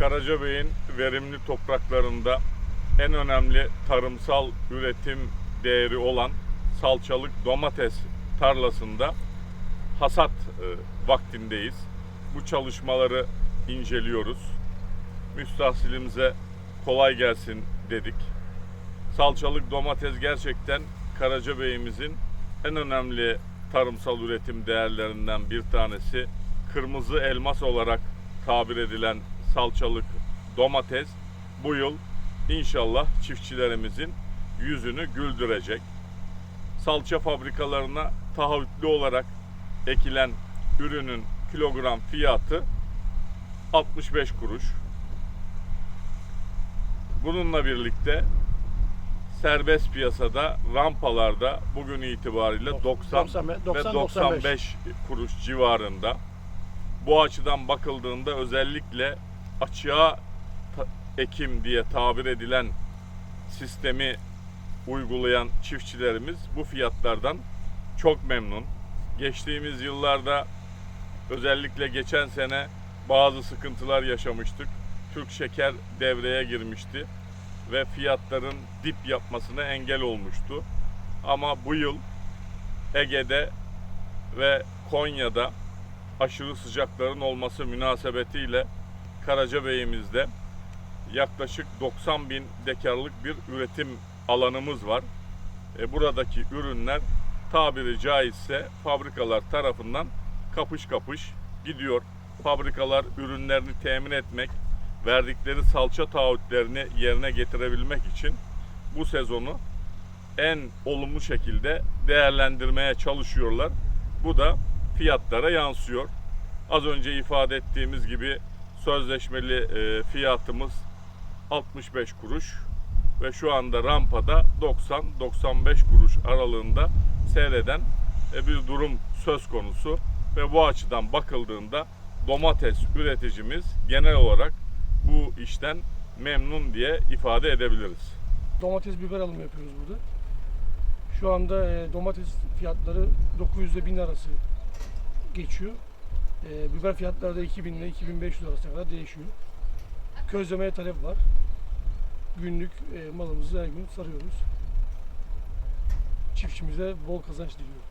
Karacabey'in verimli topraklarında en önemli tarımsal üretim değeri olan salçalık domates tarlasında hasat e, vaktindeyiz. Bu çalışmaları inceliyoruz. Müstahsilimize kolay gelsin dedik. Salçalık domates gerçekten Karacabey'imizin en önemli tarımsal üretim değerlerinden bir tanesi. Kırmızı elmas olarak tabir edilen salçalık domates bu yıl inşallah çiftçilerimizin yüzünü güldürecek. Salça fabrikalarına taahhütlü olarak ekilen ürünün kilogram fiyatı 65 kuruş. Bununla birlikte serbest piyasada rampalarda bugün itibariyle 90 90 ve 90 95 kuruş civarında. Bu açıdan bakıldığında özellikle açığa ekim diye tabir edilen sistemi uygulayan çiftçilerimiz bu fiyatlardan çok memnun. Geçtiğimiz yıllarda özellikle geçen sene bazı sıkıntılar yaşamıştık. Türk şeker devreye girmişti ve fiyatların dip yapmasına engel olmuştu. Ama bu yıl Ege'de ve Konya'da aşırı sıcakların olması münasebetiyle Karacabey'imizde yaklaşık 90 bin dekarlık bir üretim alanımız var. E, buradaki ürünler tabiri caizse fabrikalar tarafından kapış kapış gidiyor. Fabrikalar ürünlerini temin etmek, verdikleri salça taahhütlerini yerine getirebilmek için bu sezonu en olumlu şekilde değerlendirmeye çalışıyorlar. Bu da fiyatlara yansıyor. Az önce ifade ettiğimiz gibi sözleşmeli e, fiyatımız 65 kuruş ve şu anda rampada 90-95 kuruş aralığında seyreden e, bir durum söz konusu ve bu açıdan bakıldığında domates üreticimiz genel olarak bu işten memnun diye ifade edebiliriz. Domates biber alımı yapıyoruz burada. Şu anda e, domates fiyatları 900 ile 1000 arası geçiyor. E, biber fiyatları da 2000 ile 2500 arasına kadar değişiyor. Közlemeye talep var. Günlük e, malımızı her gün sarıyoruz. Çiftçimize bol kazanç diliyorum.